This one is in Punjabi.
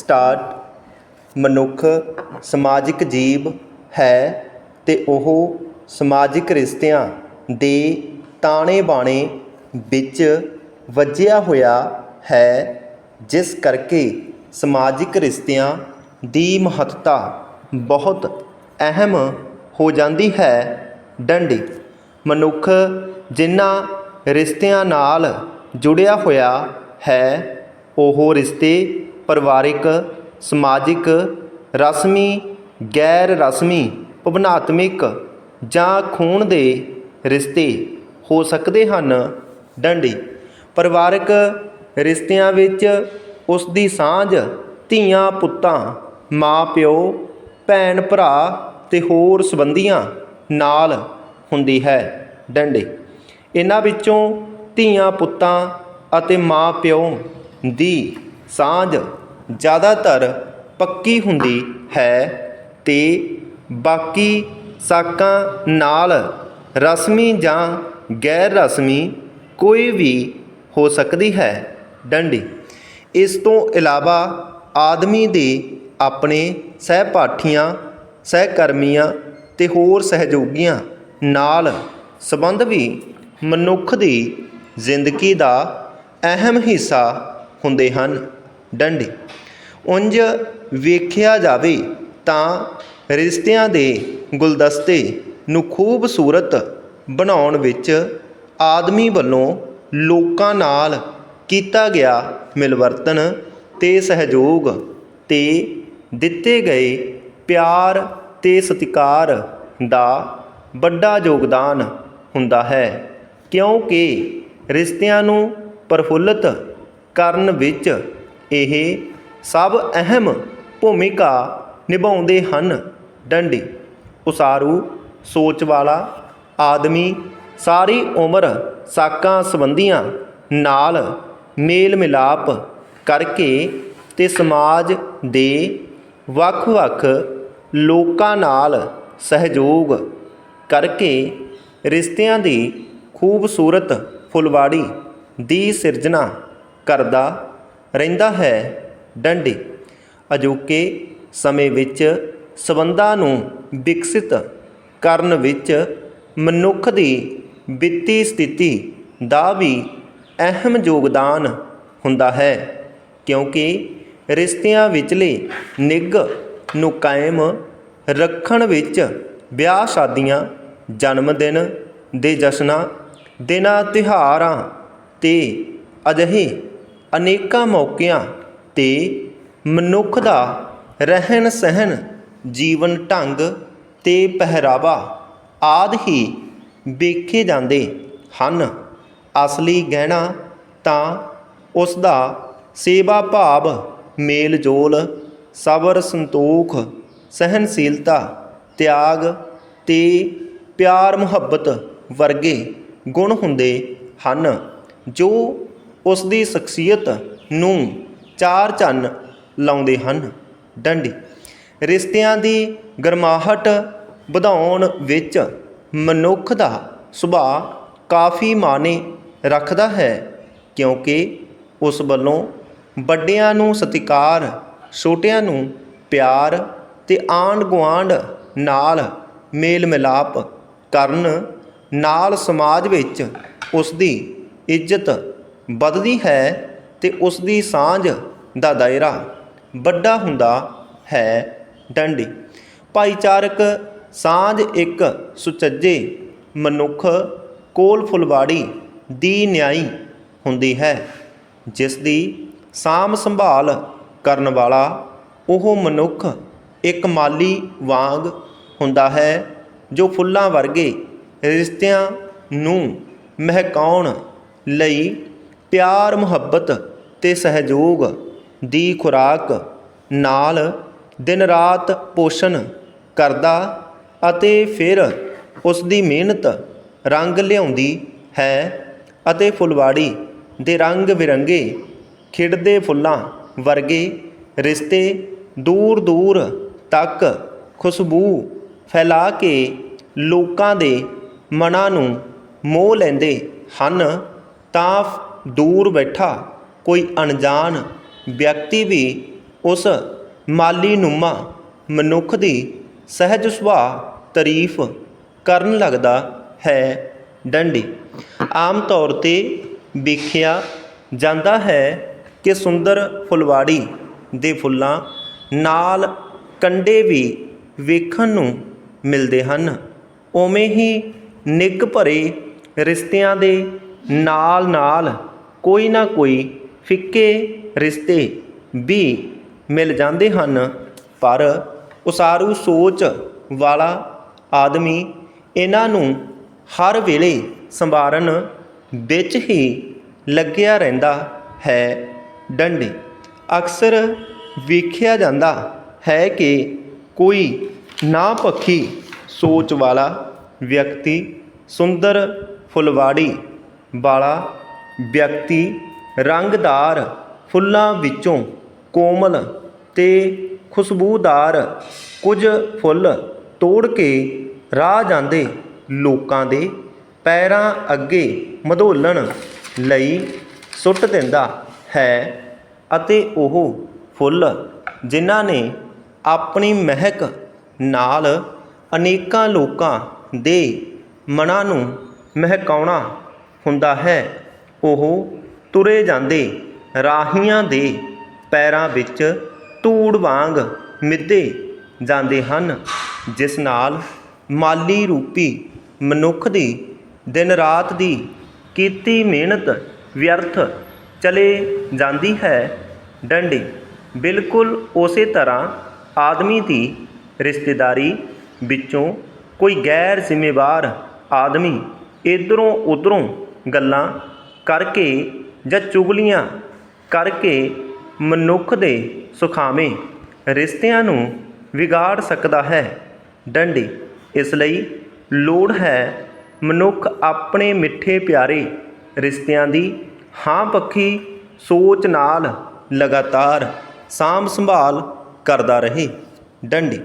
ਸਟਾਰਟ ਮਨੁੱਖ ਸਮਾਜਿਕ ਜੀਵ ਹੈ ਅਤੇ ਉਹ ਸਮਾਜਿਕ ਰਿਸ਼ਤਿਆਂ ਦੇ ਤਾਣੇ ਬਾਣੇ ਵਿੱਚ ਵੱਜਿਆ ਹੋਇਆ ਹੈ, ਜਿਸ ਕਰਕੇ ਸਮਾਜਿਕ ਰਿਸ਼ਤਿਆਂ ਦੀ ਮਹੱਤਤਾ ਬਹੁਤ ਅਹਿਮ ਹੋ ਜਾਂਦੀ ਹੈ। ਡੰਡੀ ਮਨੁੱਖ ਜਿਨ੍ਹਾਂ ਰਿਸ਼ਤਿਆਂ ਨਾਲ ਜੁੜਿਆ ਹੋਇਆ ਹੈ, ਉਹ ਰਿਸ਼ਤੇ ਪਰਿਵਾਰਿਕ, ਸਮਾਜਿਕ, ਰਸਮੀ ਗੈਰ ਰਸਮੀ ਭਾਵਨਾਤਮਿਕ ਜਾਂ ਖੂਨ ਦੇ ਰਿਸ਼ਤੇ ਹੋ ਸਕਦੇ ਹਨ। ਡੰਡੀ। ਪਰਿਵਾਰਕ ਰਿਸ਼ਤਿਆਂ ਵਿੱਚ ਉਸ ਦੀ ਸਾਂਝ, ਧੀਆਂ, ਪੁੱਤਾਂ, ਮਾਂ, ਪਿਓ, ਭੈਣ, ਭਰਾ ਅਤੇ ਹੋਰ ਸੰਬੰਧੀਆਂ ਨਾਲ ਹੁੰਦੀ ਹੈ। ਡੰਡੇ। ਇਹਨਾਂ ਵਿੱਚੋਂ ਧੀਆਂ, ਪੁੱਤਾਂ ਅਤੇ ਮਾਂ, ਪਿਓ ਦੀ ਸਾਂਝ ਜ਼ਿਆਦਾਤਰ ਪੱਕੀ ਹੁੰਦੀ ਹੈ ਅਤੇ ਬਾਕੀ ਸਾਕਾਂ ਨਾਲ ਰਸਮੀ ਜਾਂ ਗੈਰ ਰਸਮੀ ਕੋਈ ਵੀ ਹੋ ਸਕਦੀ ਹੈ। ਡੰਡੀ। ਇਸ ਤੋਂ ਇਲਾਵਾ ਆਦਮੀ ਦੇ ਆਪਣੇ ਸਹਿਪਾਠੀਆਂ, ਸਹਿਕਰਮੀਆਂ ਤੇ ਹੋਰ ਸਹਿਯੋਗੀਆਂ ਨਾਲ ਸੰਬੰਧ ਵੀ ਮਨੁੱਖ ਦੀ ਜ਼ਿੰਦਗੀ ਦਾ ਅਹਿਮ ਹਿੱਸਾ ਹੁੰਦੇ ਹਨ। ਡੰਡੇ। ਉਂਝ ਵੇਖਿਆ ਜਾਵੇ ਤਾਂ ਰਿਸ਼ਤਿਆਂ ਦੇ ਗੁਲਦਸਤੇ ਨੂੰ ਖੂਬਸੂਰਤ ਬਣਾਉਣ ਵਿੱਚ ਆਦਮੀ ਵੱਲੋਂ ਲੋਕਾਂ ਨਾਲ ਕੀਤਾ ਗਿਆ ਮਿਲਵਰਤਨ ਤੇ ਸਹਿਯੋਗ ਤੇ ਦਿੱਤੇ ਗਏ ਪਿਆਰ ਤੇ ਸਤਿਕਾਰ ਦਾ ਵੱਡਾ ਯੋਗਦਾਨ ਹੁੰਦਾ ਹੈ, ਕਿਉਂਕਿ ਰਿਸ਼ਤਿਆਂ ਨੂੰ ਪ੍ਰਫੁੱਲਤ ਕਰਨ ਵਿੱਚ ਇਹ ਸਭ ਅਹਿਮ ਭੂਮਿਕਾ ਨਿਭਾਉਂਦੇ ਹਨ। ਡੰਡੀ, ਉਸਾਰੂ, ਸੋਚ ਵਾਲਾ, ਆਦਮੀ, ਸਾਰੀ ਉਮਰ ਸਾਕਾਂ ਸੰਬੰਧੀਆਂ ਨਾਲ ਮੇਲ ਮਿਲਾਪ ਕਰਕੇ ਤੇ ਸਮਾਜ ਦੇ ਵੱਖ-ਵੱਖ ਲੋਕਾਂ ਨਾਲ ਸਹਿਯੋਗ ਕਰਕੇ ਰਿਸ਼ਤਿਆਂ ਦੀ ਖੂਬਸੂਰਤ ਫੁਲਵਾੜੀ ਦੀ ਸਿਰਜਣਾ ਕਰਦਾ ਰਹਿੰਦਾ ਹੈ। ਡੰਡੀ ਅਜੋਕੇ ਸਮੇਂ ਵਿੱਚ ਸੰਬੰਧਾਂ ਨੂੰ ਵਿਕਸਿਤ ਕਰਨ ਵਿੱਚ ਮਨੁੱਖ ਦੀ ਵਿੱਤੀ ਸਥਿਤੀ ਦਾ ਵੀ ਅਹਿਮ ਯੋਗਦਾਨ ਹੁੰਦਾ ਹੈ, ਕਿਉਂਕਿ ਰਿਸ਼ਤਿਆਂ ਵਿਚਲੇ ਨਿੱਘ ਨੂੰ ਕਾਇਮ ਰੱਖਣ ਵਿੱਚ ਵਿਆਹ ਸ਼ਾਦੀਆਂ, ਜਨਮ ਦਿਨ ਦੇ ਜਸ਼ਨਾਂ, ਦਿਨਾਂ ਤਿਉਹਾਰਾਂ ਤੇ ਅਜਿਹੇ ਅਨੇਕਾਂ ਮੌਕਿਆਂ ਤੇ ਮਨੁੱਖ ਦਾ ਰਹਿਣ ਸਹਿਣ, ਜੀਵਨ ਢੰਗ ਅਤੇ ਪਹਿਰਾਵਾ ਆਦਿ ਹੀ ਵੇਖੇ ਜਾਂਦੇ ਹਨ। ਅਸਲੀ ਗਹਿਣਾ ਤਾਂ ਉਸ ਦਾ ਸੇਵਾ ਭਾਵ, ਮੇਲ ਜੋਲ, ਸਬਰ ਸੰਤੋਖ ਸਹਿਨਸ਼ੀਲਤਾ ਤਿਆਗ ਤੇ ਪਿਆਰ ਮੁਹੱਬਤ ਵਰਗੇ ਗੁਣ ਹੁੰਦੇ ਹਨ, ਜੋ ਉਸ ਦੀ ਸ਼ਖਸੀਅਤ ਨੂੰ ਚਾਰ ਚੰਨ ਲਾਉਂਦੇ ਹਨ। ਡੰਡੀ, ਰਿਸ਼ਤਿਆਂ ਦੀ ਗਰਮਾਹਟ ਵਧਾਉਣ ਵਿੱਚ ਮਨੁੱਖ ਦਾ ਸੁਭਾਅ ਕਾਫੀ ਮਾਨੇ ਰੱਖਦਾ ਹੈ ਕਿਉਂਕਿ ਉਸ ਵੱਲੋਂ ਵੱਡਿਆਂ ਨੂੰ ਸਤਿਕਾਰ, ਛੋਟਿਆਂ ਨੂੰ ਪਿਆਰ ਤੇ ਆਂਢ ਗੁਆਂਢ ਨਾਲ ਮੇਲ ਮਿਲਾਪ ਕਰਨ ਨਾਲ ਸਮਾਜ ਵਿੱਚ ਉਸ ਦੀ ਇੱਜ਼ਤ ਵੱਧਦੀ ਹੈ ਤੇ ਉਸ ਦੀ ਸਾਂਝ ਦਾ ਦਾਇਰਾ ਵੱਡਾ ਹੁੰਦਾ ਹੈ ਡੰਡੀ। ਭਾਈਚਾਰਕ ਸਾਂਝ ਇੱਕ ਸੁਚੱਜੇ ਮਨੁੱਖ ਕੋਲ ਫੁਲਵਾੜੀ ਦੀ ਨਿਆਈ ਹੁੰਦੀ ਹੈ ਜਿਸ ਦੀ ਸਾਂਭ ਸੰਭਾਲ ਕਰਨ ਵਾਲਾ ਉਹ ਮਨੁੱਖ ਇੱਕ ਮਾਲੀ ਵਾਂਗ ਹੁੰਦਾ ਹੈ, ਜੋ ਫੁੱਲਾਂ ਵਰਗੇ ਰਿਸ਼ਤਿਆਂ ਨੂੰ ਮਹਿਕਾਉਣ ਲਈ ਪਿਆਰ, ਮੁਹੱਬਤ ਅਤੇ ਸਹਿਯੋਗ ਦੀ ਖੁਰਾਕ ਨਾਲ ਦਿਨ ਰਾਤ ਪੋਸ਼ਣ ਕਰਦਾ ਅਤੇ ਫਿਰ ਉਸ ਦੀ ਮਿਹਨਤ ਰੰਗ ਲਿਆਉਂਦੀ ਹੈ ਅਤੇ ਫੁਲਵਾੜੀ ਦੇ ਰੰਗ ਬਿਰੰਗੇ ਖਿੜਦੇ ਫੁੱਲਾਂ ਵਰਗੇ ਰਿਸ਼ਤੇ ਦੂਰ ਦੂਰ ਤੱਕ ਖੁਸ਼ਬੂ ਫੈਲਾ ਕੇ ਲੋਕਾਂ ਦੇ ਮਨਾਂ ਨੂੰ ਮੋਹ ਲੈਂਦੇ ਹਨ, ਤਾਂ ਦੂਰ ਬੈਠਾ ਕੋਈ ਅਣਜਾਣ ਵਿਅਕਤੀ ਵੀ ਉਸ ਮਾਲੀ ਨੂਮਾ ਮਨੁੱਖ ਦੀ ਸਹਿਜ ਸੁਭਾਅ ਤਾਰੀਫ ਕਰਨ ਲੱਗਦਾ ਹੈ ਡੰਡੀ। ਆਮ ਤੌਰ ਤੇ ਵੇਖਿਆ ਜਾਂਦਾ ਹੈ ਕਿ ਸੁੰਦਰ ਫੁਲਵਾੜੀ ਦੇ ਫੁੱਲਾਂ ਨਾਲ ਕੰਡੇ ਵੀ ਵੇਖਣ ਨੂੰ ਮਿਲਦੇ ਹਨ। ਉਵੇਂ ਹੀ ਨਿੱਘ ਭਰੇ ਰਿਸ਼ਤਿਆਂ ਦੇ ਨਾਲ ਨਾਲ ਕੋਈ ਨਾ ਕੋਈ ਫਿੱਕੇ ਰਿਸ਼ਤੇ ਵੀ ਮਿਲ ਜਾਂਦੇ ਹਨ। ਪਰ ਉਸਾਰੂ ਸੋਚ ਵਾਲਾ ਆਦਮੀ ਇਹਨਾਂ ਨੂੰ ਹਰ ਵੇਲੇ ਸੰਭਾਰਨ ਵਿੱਚ ਹੀ ਲੱਗਿਆ ਰਹਿੰਦਾ ਹੈ। ਡੰਡੇ ਅਕਸਰ ਵੇਖਿਆ ਜਾਂਦਾ ਹੈ ਕਿ ਕੋਈ ਨਾ ਪੱਖੀ ਸੋਚ ਵਾਲਾ ਵਿਅਕਤੀ ਸੁੰਦਰ ਫੁਲਵਾੜੀ ਵਾਲਾ ਵਿਅਕਤੀ ਰੰਗਦਾਰ ਫੁੱਲਾਂ ਵਿੱਚੋਂ ਕੋਮਲ ਤੇ ਖੁਸ਼ਬੂਦਾਰ ਕੁਝ ਫੁੱਲ ਤੋੜ ਕੇ ਰਾਹ ਜਾਂਦੇ ਲੋਕਾਂ ਦੇ ਪੈਰਾਂ ਅੱਗੇ ਮਧੋਲਣ ਲਈ ਸੁੱਟ ਦਿੰਦਾ ਹੈ ਅਤੇ ਉਹ ਫੁੱਲ ਜਿਨ੍ਹਾਂ ਨੇ ਆਪਣੀ ਮਹਿਕ ਨਾਲ ਅਨੇਕਾਂ ਲੋਕਾਂ ਦੇ ਮਨਾਂ ਨੂੰ ਮਹਿਕਾਉਣਾ ਹੁੰਦਾ ਹੈ। ਉਹ ਤੁਰੇ ਜਾਂਦੇ, ਰਾਹੀਆਂ ਦੇ ਪੈਰਾਂ ਵਿੱਚ ਧੂੜ ਵਾਂਗ ਮਿੱਧੇ ਜਾਂਦੇ ਹਨ, ਜਿਸ ਨਾਲ ਮਾਲੀ ਰੂਪੀ ਮਨੁੱਖ ਦੀ ਦਿਨ ਰਾਤ ਦੀ ਕੀਤੀ ਮਿਹਨਤ ਵਿਅਰਥ ਚਲੇ ਜਾਂਦੀ ਹੈ। ਡੰਡੀ, ਬਿਲਕੁਲ ਉਸੇ ਤਰ੍ਹਾਂ ਆਦਮੀ ਦੀ ਰਿਸ਼ਤੇਦਾਰੀ ਵਿੱਚੋਂ ਕੋਈ ਗੈਰ ਜ਼ਿੰਮੇਵਾਰ ਆਦਮੀ ਇਧਰੋਂ ਉਧਰੋਂ ਗੱਲਾਂ ਕਰਕੇ ਜਾਂ ਚੁਗਲੀਆਂ ਕਰਕੇ ਮਨੁੱਖ ਦੇ ਸੁਖਾਵੇਂ ਰਿਸ਼ਤਿਆਂ ਨੂੰ ਵਿਗਾੜ ਸਕਦਾ ਹੈ। ਡੰਡੀ, ਇਸ ਲਈ ਲੋੜ ਹੈ ਮਨੁੱਖ ਆਪਣੇ ਮਿੱਠੇ ਪਿਆਰੇ ਰਿਸ਼ਤਿਆਂ ਦੀ ਹਾਂ ਪੱਖੀ ਸੋਚ ਨਾਲ ਲਗਾਤਾਰ ਸਾਂਭ ਸੰਭਾਲ ਕਰਦਾ ਰਹੇ। ਡੰਡੀ